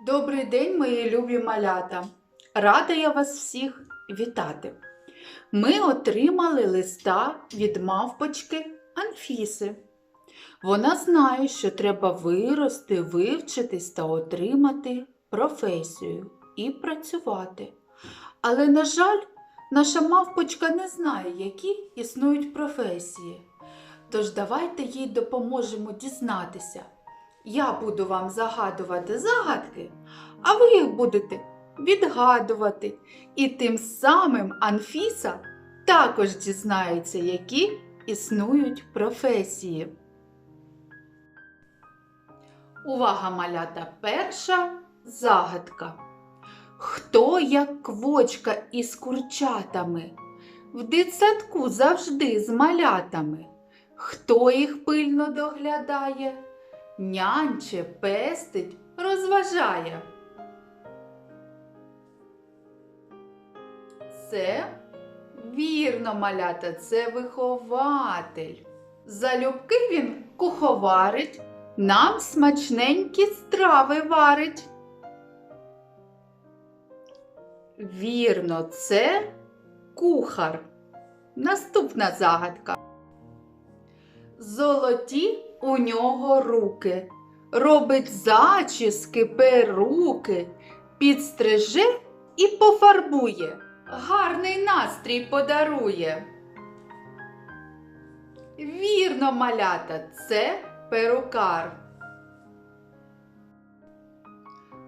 Добрий день, мої любі малята! Рада я вас всіх вітати. Ми отримали листа від мавпочки Анфіси. Вона знає, що треба вирости, вивчитись та отримати професію і працювати. Але, на жаль, наша мавпочка не знає, які існують професії. Тож давайте їй допоможемо дізнатися. Я буду вам загадувати загадки, а ви їх будете відгадувати. І тим самим Анфіса також дізнається, які існують професії. Увага, малята! Перша загадка. Хто як квочка із курчатами? В дитсадку завжди з малятами. Хто їх пильно доглядає? Нянче, пестить, розважає. Це вірно, малята, це вихователь. Залюбки він куховарить, нам смачненькі страви варить. Вірно, це кухар. Наступна загадка. Золоті у нього руки, робить зачіски, перуки, підстриже і пофарбує, гарний настрій подарує. Вірно, малята, це перукар.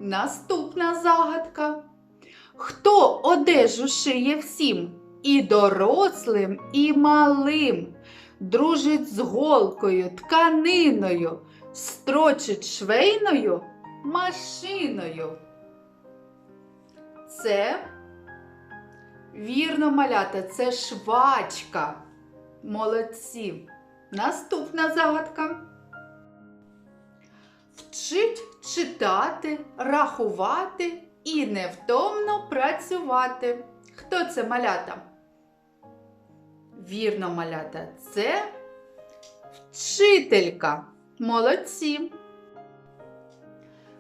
Наступна загадка. Хто одежу шиє всім, і дорослим, і малим, дружить з голкою, тканиною, строчить швейною машиною. Це вірно малята, це швачка. Молодці. Наступна загадка. Вчить читати, рахувати і невтомно працювати. Хто це малята? Вірно, малята, це вчителька. Молодці.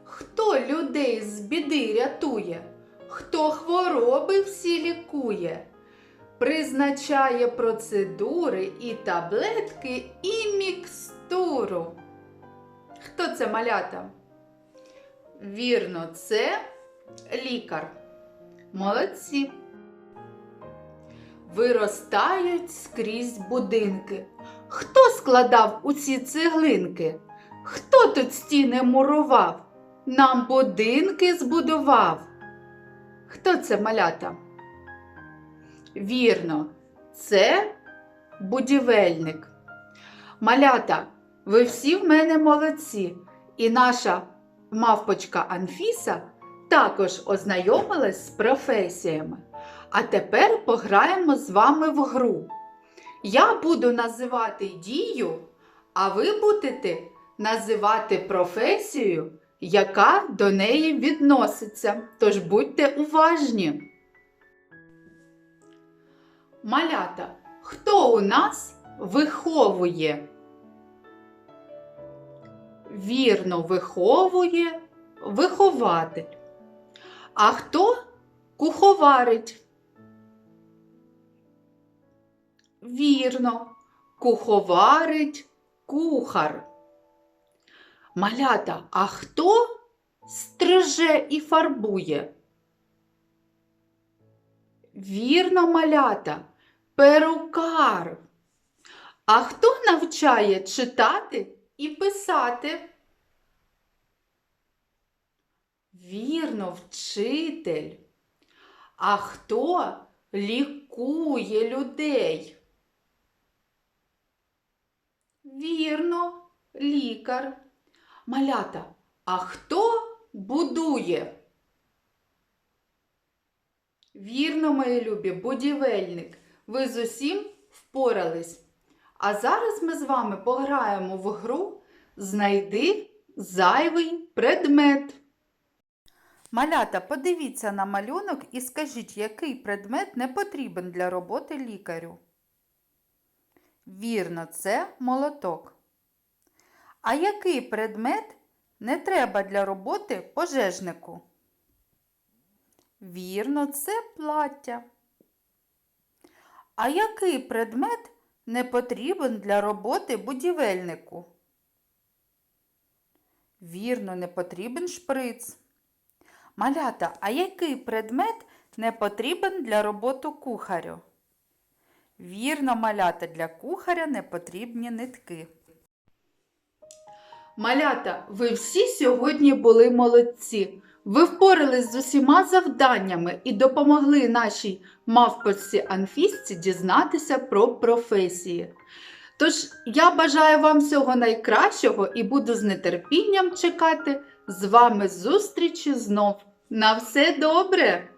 Хто людей з біди рятує? Хто хвороби всі лікує? Призначає процедури і таблетки, і мікстуру. Хто це малята? Вірно, це лікар. Молодці. Виростають скрізь будинки. Хто складав усі цеглинки? Хто тут стіни мурував? Нам будинки збудував. Хто це малята? Вірно, це будівельник. Малята, ви всі в мене молодці. І наша мавпочка Анфіса також ознайомилась з професіями. А тепер пограємо з вами в гру. Я буду називати дію, а ви будете називати професію, яка до неї відноситься. Тож будьте уважні. Малята, хто у нас виховує? Вірно виховує вихователь. А хто куховарить? Вірно, куховарить кухар. Малята, а хто стриже і фарбує? Вірно, малята, перукар. А хто навчає читати і писати? Вірно, вчитель. А хто лікує людей? Вірно, лікар. Малята, а хто будує? Вірно, мої любі, будівельник. Ви з усім впорались. А зараз ми з вами пограємо в гру Знайди зайвий предмет. Малята, подивіться на малюнок і скажіть, який предмет не потрібен для роботи лікарю. Вірно, це молоток. А який предмет не треба для роботи пожежнику? Вірно, це плаття. А який предмет не потрібен для роботи будівельнику? Вірно, не потрібен шприц. Малята, а який предмет не потрібен для роботи кухарю? Вірно, малята, для кухаря не потрібні нитки. Малята, ви всі сьогодні були молодці. Ви впорались з усіма завданнями і допомогли нашій мавпочці Анфісці дізнатися про професії. Тож я бажаю вам всього найкращого і буду з нетерпінням чекати з вами зустрічі знов. На все добре!